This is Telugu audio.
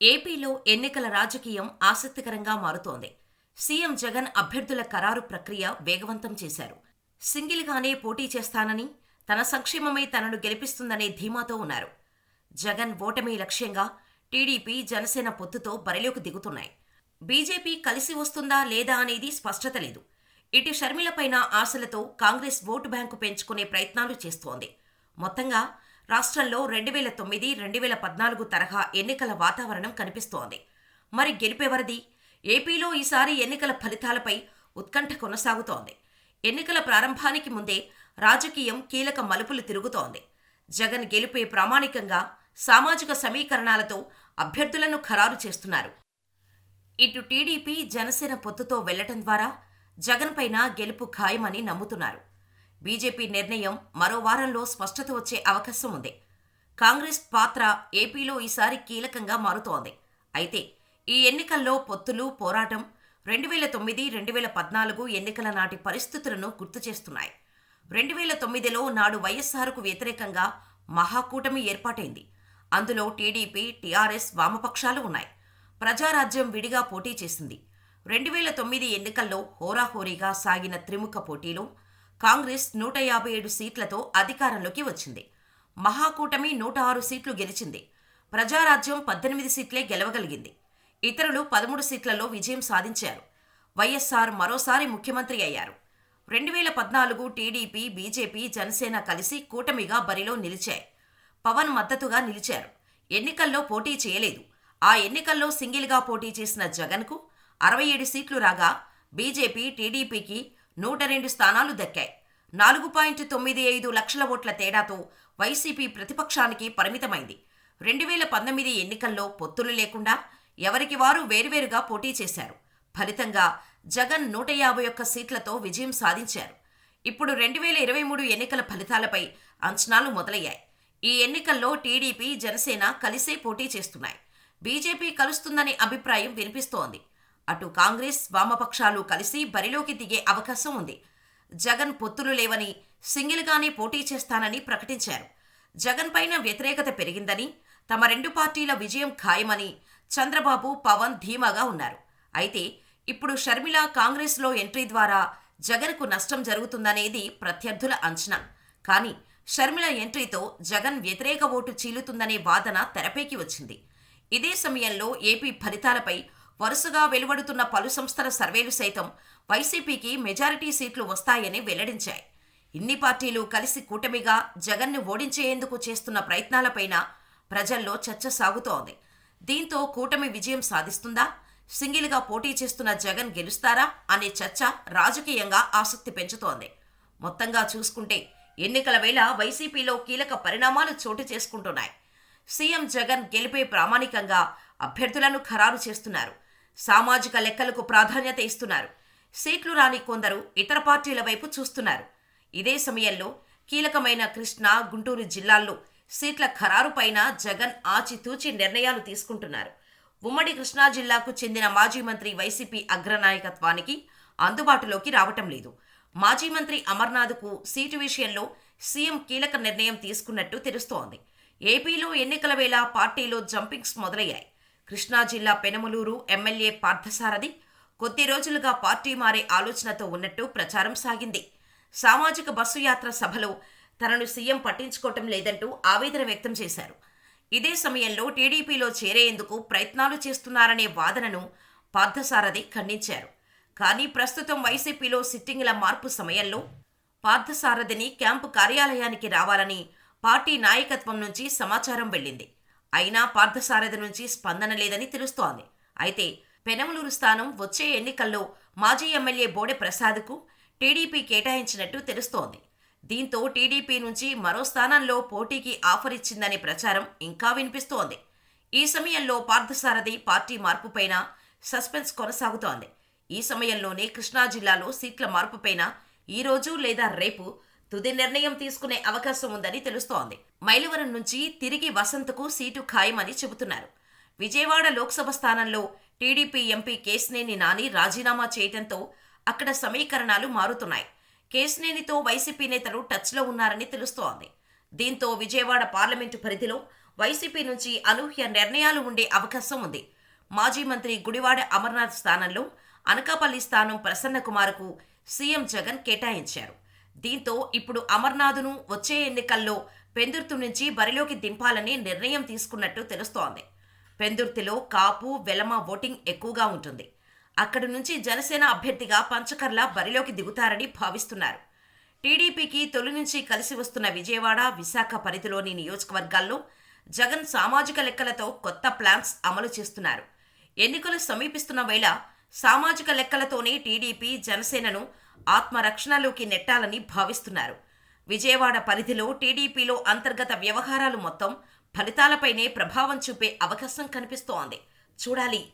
ఏపీలో ఎన్నికల రాజకీయం ఆసక్తికరంగా మారుతోంది. సీఎం జగన్ అభ్యర్థుల ఖరారు ప్రక్రియ వేగవంతం చేశారు. సింగిల్గానే పోటీ చేస్తానని తన సంక్షేమమే తనను గెలిపిస్తుందనే ధీమాతో ఉన్నారు. జగన్ ఓటమి లక్ష్యంగా టీడీపీ జనసేన పొత్తుతో బరిలోకి దిగుతున్నాయి. బీజేపీ కలిసి వస్తుందా లేదా అనేది స్పష్టత లేదు. ఇటు షర్మిలపైన ఆశలతో కాంగ్రెస్ ఓటు బ్యాంకు పెంచుకునే ప్రయత్నాలు చేస్తోంది. మొత్తంగా రాష్ట్రంలో రెండు వేల తొమ్మిది రెండు వేల పద్నాలుగు తరహా ఎన్నికల వాతావరణం కనిపిస్తోంది. మరి గెలిపేవరది ఏపీలో ఈసారి ఎన్నికల ఫలితాలపై ఉత్కంఠ కొనసాగుతోంది. ఎన్నికల ప్రారంభానికి ముందే రాజకీయం కీలక మలుపులు తిరుగుతోంది. జగన్ గెలుపే ప్రామాణికంగా సామాజిక సమీకరణాలతో అభ్యర్థులను ఖరారు చేస్తున్నారు. ఇటు టీడీపీ జనసేన పొత్తుతో వెళ్ళటం ద్వారా జగన్ పైన గెలుపు ఖాయమని నమ్ముతున్నారు. బీజేపీ నిర్ణయం మరో వారంలో స్పష్టత వచ్చే అవకాశం ఉంది. కాంగ్రెస్ పాత్ర ఏపీలో ఈసారి కీలకంగా మారుతోంది. అయితే ఈ ఎన్నికల్లో పొత్తులు పోరాటం రెండు వేల తొమ్మిది రెండు వేల పద్నాలుగు ఎన్నికల నాటి పరిస్థితులను గుర్తు చేస్తున్నాయి. రెండు వేల తొమ్మిదిలో నాడు వైఎస్ఆర్కు వ్యతిరేకంగా మహాకూటమి ఏర్పాటైంది. అందులో టీడీపీ టీఆర్ఎస్ వామపక్షాలు ఉన్నాయి. ప్రజారాజ్యం విడిగా పోటీ చేసింది. రెండు వేల తొమ్మిది ఎన్నికల్లో హోరాహోరీగా సాగిన త్రిముఖ పోటీలో కాంగ్రెస్ నూట యాభై ఏడు సీట్లతో అధికారంలోకి వచ్చింది. మహాకూటమి నూట ఆరు సీట్లు గెలిచింది. ప్రజారాజ్యం పద్దెనిమిది సీట్లే గెలవగలిగింది. ఇతరులు పదమూడు సీట్లలో విజయం సాధించారు. వైఎస్ఆర్ మరోసారి ముఖ్యమంత్రి అయ్యారు. రెండు వేల పద్నాలుగు టీడీపీ బీజేపీ జనసేన కలిసి కూటమిగా బరిలో నిలిచాయి. పవన్ మద్దతుగా నిలిచారు. ఎన్నికల్లో పోటీ చేయలేదు. ఆ ఎన్నికల్లో సింగిల్గా పోటీ చేసిన జగన్కు అరవై ఏడు సీట్లు రాగా బీజేపీ టీడీపీకి నూట రెండు స్థానాలు దక్కాయి. నాలుగు పాయింట్ తొమ్మిది ఐదు లక్షల ఓట్ల తేడాతో వైసీపీ ప్రతిపక్షానికి పరిమితమైంది. రెండు వేల పంతొమ్మిది ఎన్నికల్లో పొత్తులు లేకుండా ఎవరికి వారు వేరువేరుగా పోటీ చేశారు. ఫలితంగా జగన్ నూట యాభై ఒక్క సీట్లతో విజయం సాధించారు. ఇప్పుడు రెండు వేల ఇరవై మూడు ఎన్నికల ఫలితాలపై అంచనాలు మొదలయ్యాయి. ఈ ఎన్నికల్లో టీడీపీ జనసేన కలిసే పోటీ చేస్తున్నాయి. బీజేపీ కలుస్తుందనే అభిప్రాయం వినిపిస్తోంది. అటు కాంగ్రెస్ వామపక్షాలు కలిసి బరిలోకి దిగే అవకాశం ఉంది. జగన్ పొత్తులు లేవని సింగిల్గానే పోటీ చేస్తానని ప్రకటించారు. జగన్ పైన వ్యతిరేకత పెరిగిందని తమ రెండు పార్టీల విజయం ఖాయమని చంద్రబాబు పవన్ ధీమాగా ఉన్నారు. అయితే ఇప్పుడు షర్మిల కాంగ్రెస్లో ఎంట్రీ ద్వారా జగన్కు నష్టం జరుగుతుందనేది ప్రత్యర్థుల అంచనా. కానీ షర్మిల ఎంట్రీతో జగన్ వ్యతిరేక ఓటు చీలుతుందనే వాదన తెరపైకి వచ్చింది. ఇదే సమయంలో ఏపీ ఫలితాలపై వరుసగా వెలువడుతున్న పలు సంస్థల సర్వేలు సైతం వైసీపీకి మెజారిటీ సీట్లు వస్తాయని వెల్లడించాయి. ఇన్ని పార్టీలు కలిసి కూటమిగా జగన్ను ఓడించేందుకు చేస్తున్న ప్రయత్నాలపైన ప్రజల్లో చర్చ సాగుతోంది. దీంతో కూటమి విజయం సాధిస్తుందా? సింగిల్గా పోటీ చేస్తున్న జగన్ గెలుస్తారా? అనే చర్చ రాజకీయంగా ఆసక్తి పెంచుతోంది. మొత్తంగా చూసుకుంటే ఎన్నికల వేళ వైసీపీలో కీలక పరిణామాలు చోటు చేసుకుంటున్నాయి. సీఎం జగన్ గెలిపే ప్రామాణికంగా అభ్యర్థులను ఖరారు చేస్తున్నారు. సామాజిక లెక్కలకు ప్రాధాన్యత ఇస్తున్నారు. సీట్లు రాని కొందరు ఇతర పార్టీల వైపు చూస్తున్నారు. ఇదే సమయంలో కీలకమైన కృష్ణా గుంటూరు జిల్లాల్లో సీట్ల ఖరారుపైన జగన్ ఆచితూచి నిర్ణయాలు తీసుకుంటున్నారు. ఉమ్మడి కృష్ణా జిల్లాకు చెందిన మాజీ మంత్రి వైసీపీ అగ్రనాయకత్వానికి అందుబాటులోకి రావటం లేదు. మాజీ మంత్రి అమర్నాథ్కు సీటు విషయంలో సీఎం కీలక నిర్ణయం తీసుకున్నట్టు తెలుస్తోంది. ఏపీలో ఎన్నికల వేళ పార్టీలో జంపింగ్స్ మొదలయ్యాయి. కృష్ణా జిల్లా పెనమలూరు ఎమ్మెల్యే పార్థసారథి కొద్ది రోజులుగా పార్టీ మారే ఆలోచనతో ఉన్నట్టు ప్రచారం సాగింది. సామాజిక బస్సు యాత్ర సభలో తనను సీఎం పట్టించుకోవటం లేదంటూ ఆవేదన వ్యక్తం చేశారు. ఇదే సమయంలో టీడీపీలో చేరేందుకు ప్రయత్నాలు చేస్తున్నారనే వాదనను పార్థసారథి ఖండించారు. కానీ ప్రస్తుతం వైసీపీలో సిట్టింగుల మార్పు సమయంలో పార్థసారథిని క్యాంపు కార్యాలయానికి రావాలని పార్టీ నాయకత్వం నుంచి సమాచారం వెళ్ళింది. అయినా పార్థసారథి నుంచి స్పందన లేదని తెలుస్తోంది. అయితే పెనమలూరు స్థానం వచ్చే ఎన్నికల్లో మాజీ ఎమ్మెల్యే బోడె ప్రసాద్కు టీడీపీ కేటాయించినట్టు తెలుస్తోంది. దీంతో టీడీపీ నుంచి మరో స్థానంలో పోటీకి ఆఫర్ ఇచ్చిందనే ప్రచారం ఇంకా వినిపిస్తోంది. ఈ సమయంలో పార్థసారథి పార్టీ మార్పుపైన సస్పెన్స్ కొనసాగుతోంది. ఈ సమయంలోనే కృష్ణా జిల్లాలో సీట్ల మార్పుపైన ఈ రోజు లేదా రేపు తుది నిర్ణయం తీసుకునే అవకాశం ఉందని తెలుస్తోంది. మైలవరం నుంచి తిరిగి వసంతకు సీటు ఖాయమని చెబుతున్నారు. విజయవాడ లోక్సభ స్థానంలో టీడీపీ ఎంపీ కేసినేని నాని రాజీనామా చేయడంతో అక్కడ సమీకరణాలు మారుతున్నాయి. కేసినేనితో వైసీపీ నేతలు టచ్లో ఉన్నారని తెలుస్తోంది. దీంతో విజయవాడ పార్లమెంటు పరిధిలో వైసీపీ నుంచి అనూహ్య నిర్ణయాలు ఉండే అవకాశం ఉంది. మాజీ మంత్రి గుడివాడ అమర్నాథ్ స్థానంలో అనకాపల్లి స్థానం ప్రసన్నకుమార్కు సీఎం జగన్ కేటాయించారు. దీంతో ఇప్పుడు అమర్నాథ్ను వచ్చే ఎన్నికల్లో పెందుర్తు నుంచి బరిలోకి దింపాలని నిర్ణయం తీసుకున్నట్టు తెలుస్తోంది. పెందుర్తిలో కాపు వెలమ ఓటింగ్ ఎక్కువగా ఉంటుంది. అక్కడి నుంచి జనసేన అభ్యర్థిగా పంచకర్ల బరిలోకి దిగుతారని భావిస్తున్నారు. టీడీపీకి తొలి నుంచి కలిసి వస్తున్న విజయవాడ విశాఖ పరిధిలోని నియోజకవర్గాల్లో జగన్ సామాజిక లెక్కలతో కొత్త ప్లాన్స్ అమలు చేస్తున్నారు. ఎన్నికలు సమీపిస్తున్న వేళ సామాజిక లెక్కలతోనే టీడీపీ జనసేనను ఆత్మరక్షణలోకి నెట్టాలని భావిస్తున్నారు. విజయవాడ పరిధిలో టీడీపీలో అంతర్గత వ్యవహారాలు మొత్తం ఫలితాలపైనే ప్రభావం చూపే అవకాశం కనిపిస్తోంది. చూడాలి.